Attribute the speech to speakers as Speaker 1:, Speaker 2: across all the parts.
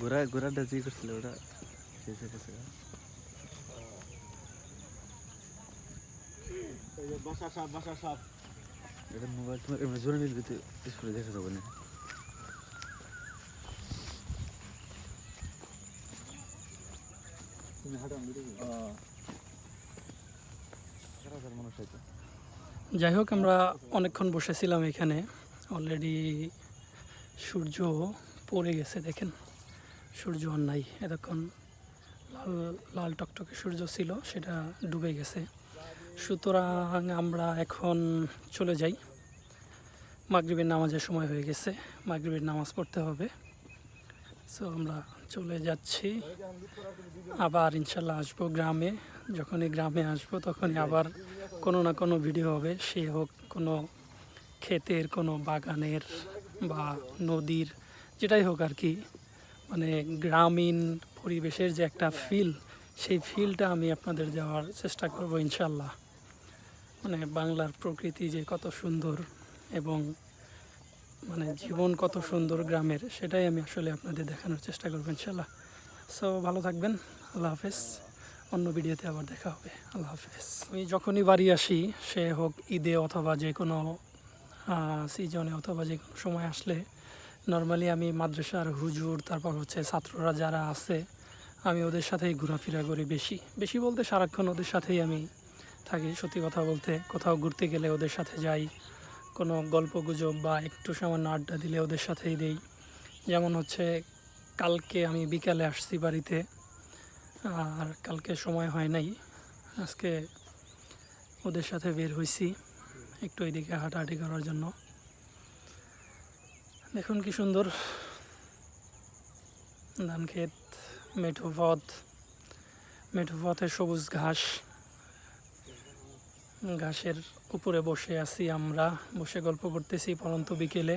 Speaker 1: ঘোরা ঘোরাটা যে করছিল ওটা। শেষ হয়ে গেছে
Speaker 2: বাসা সাপ বাসা সাপ।
Speaker 1: এটা মোবাইল তোমার এমনি জোরে নিলে তো স্কুলে দেখা যাবে না।
Speaker 3: যাই হোক আমরা অনেকক্ষণ বসেছিলাম এখানে। অলরেডি সূর্য পড়ে গেছে দেখেন। সূর্য নাই। এতক্ষণ লাল লাল টকটকে সূর্য ছিল, সেটা ডুবে গেছে। সুতরাং আমরা এখন চলে যাই। মাগরিবের নামাজের সময় হয়ে গেছে। মাগরিবের নামাজ পড়তে হবে। সো আমরা চলে যাচ্ছি। আবার ইনশাল্লাহ আসব গ্রামে। যখনই গ্রামে আসব, তখনই আবার কোনো না কোনো ভিডিও হবে। সে হোক কোনো ক্ষেতের, কোনো বাগানের বা নদীর, যেটাই হোক আর কি। মানে গ্রামীণ পরিবেশের যে একটা ফিল সেই ফিলটা আমি আপনাদের দেওয়ার চেষ্টা করব ইনশাল্লাহ মানে বাংলার প্রকৃতি যে কত সুন্দর এবং মানে জীবন কত সুন্দর গ্রামের, সেটাই আমি আসলে আপনাদের দেখানোর চেষ্টা করব ইনশাল্লাহ সো ভালো থাকবেন, আল্লাহ হাফেজ। অন্য ভিডিওতে আবার দেখা হবে, আল্লাহ হাফেজ। আমি যখনই বাড়ি আসি, সে হোক ঈদে অথবা যে কোনো সিজনে অথবা যে কোনো সময় আসলে নর্মালি আমি মাদ্রাসার হুজুর, তারপর হচ্ছে ছাত্ররা যারা আছে, আমি ওদের সাথেই ঘোরাফেরা করি বেশি। বেশি বলতে সারাক্ষণ ওদের সাথেই আমি থাকি, সত্যি কথা বলতে। কোথাও ঘুরতে গেলে ওদের সাথে যাই, কোনো গল্প গুজব বা একটু সামান্য আড্ডা দিলে ওদের সাথেই দেই। যেমন হচ্ছে কালকে আমি বিকালে আসছি বাড়িতে, আর কালকে সময় হয় নাই, আজকে ওদের সাথে বের হয়েছি একটু এদিকে হাঁটাহাঁটি করার জন্য। দেখুন কি সুন্দর। ধান ক্ষেত মেঠো পথ, মেঠো পথে সবুজ ঘাস। ঘাসের উপরে বসে আছি আমরা, বসে গল্প করতেছি পরন্ত বিকেলে।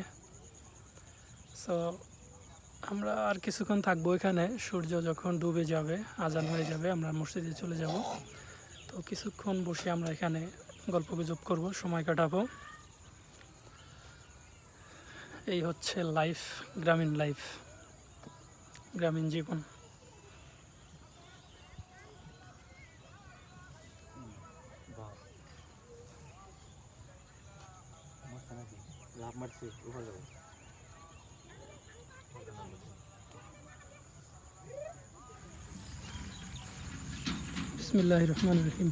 Speaker 3: সো আমরা আর কিছুক্ষণ থাকব এখানে। সূর্য যখন ডুবে যাবে, আজান হয়ে যাবে, আমরা মসজিদে চলে যাব। তো কিছুক্ষণ বসে আমরা এখানে গল্প গুজব করব, সময় কাটাবো। এই হচ্ছে লাইফ, গ্রামীণ লাইফ, গ্রামীণ জীবন। বিসমিল্লাহ রহমান রহিম।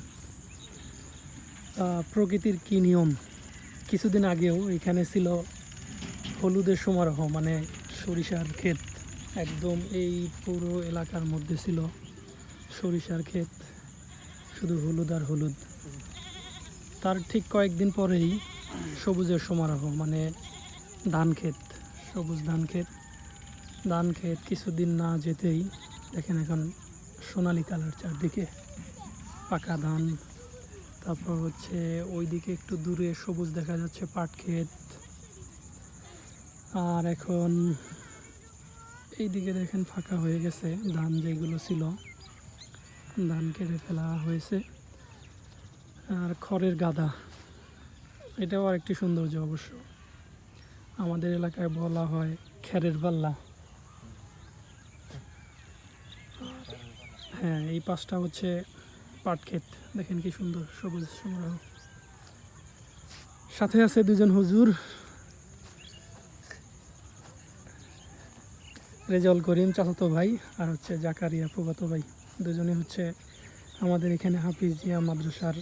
Speaker 3: প্রকৃতির কি নিয়ম? কিছুদিন আগেও এখানে ছিল হলুদের সমারোহ মানে সরিষার ক্ষেত। একদম এই পুরো এলাকার মধ্যে ছিল সরিষার ক্ষেত, শুধু হলুদ আর হলুদ। তার ঠিক কয়েকদিন পরেই সবুজের সমারোহ মানে ধান ক্ষেত, সবুজ ধান ক্ষেত। ধান ক্ষেত কিছুদিন না যেতেই দেখেন এখন সোনালি কালার চারদিকে, পাকা ধান। তারপর হচ্ছে ওইদিকে একটু দূরে সবুজ দেখা যাচ্ছে পাট ক্ষেত। আর এখন এইদিকে দেখেন ফাঁকা হয়ে গেছে, ধান যেগুলো ছিল, ধান কেটে ফেলা হয়েছে। আর খড়ের গাদা, এটাও আরেকটি সৌন্দর্য অবশ্য। আমাদের এলাকায় বলা হয় খেরের পাল্লা হ্যাঁ এই পাশটা হচ্ছে পাট ক্ষেত। দেখেন কি সুন্দর সবুজ সমারোহ সাথে আছে দুজন হুজুর। রেজাউল করিম চাচাতো ভাই আর হচ্ছে জাকারিয়া ফুবাতো ভাই। দুজনে হচ্ছে আমাদের এখানে হাফিজ জিয়া মাদ্রাসার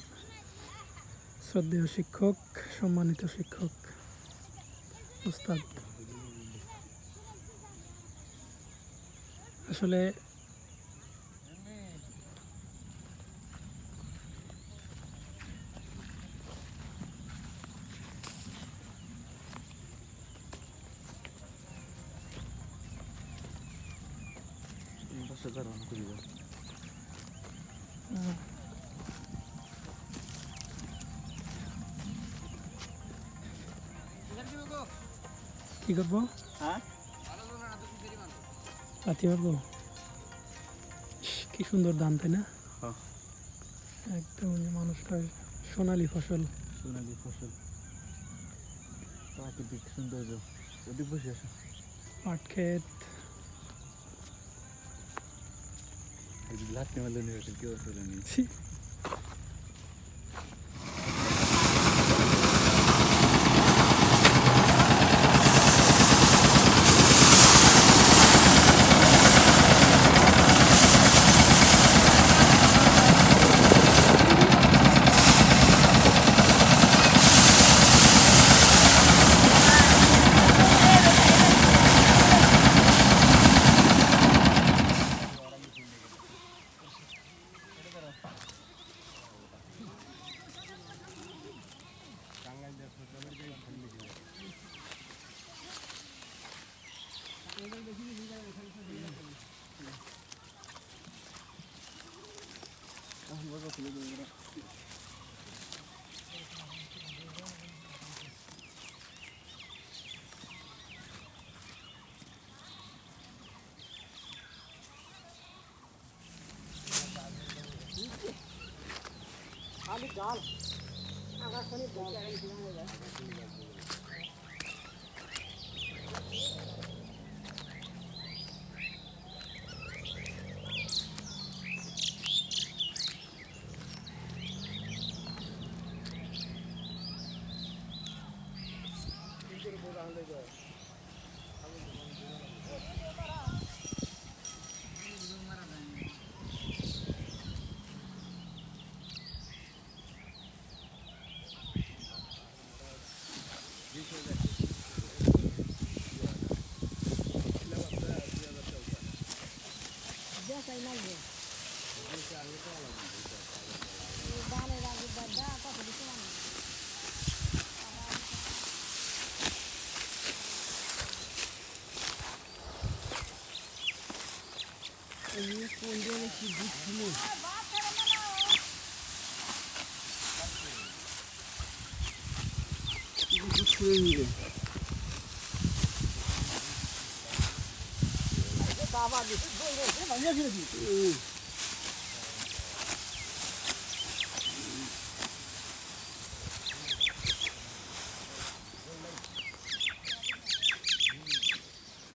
Speaker 3: শ্রদ্ধেয় শিক্ষক, সম্মানিত শিক্ষক, উস্তাদ। আসলে কি করব?
Speaker 2: হ্যাঁ?
Speaker 3: পাতি পারব কি সুন্দর দাম তাই না?
Speaker 1: হ্যাঁ।
Speaker 3: একদম মানুষটা সোনালি ফসল।
Speaker 1: সোনালি ফসল। প্রাকৃতিক সৌন্দর্য। ওদিক বসে আসো
Speaker 3: পাট ক্ষেত
Speaker 4: লাঠি মারলে নিয়ে কেউ তুলে নিয়েছি আমি জল। আমার কোনো জল বেচাই নাই
Speaker 5: যে
Speaker 2: দানের আগে দাদা কত কিছু মানুষ Ele escondeu esse bicho.
Speaker 4: Ele escondeu. 沙发，你自己坐一个，我再拿。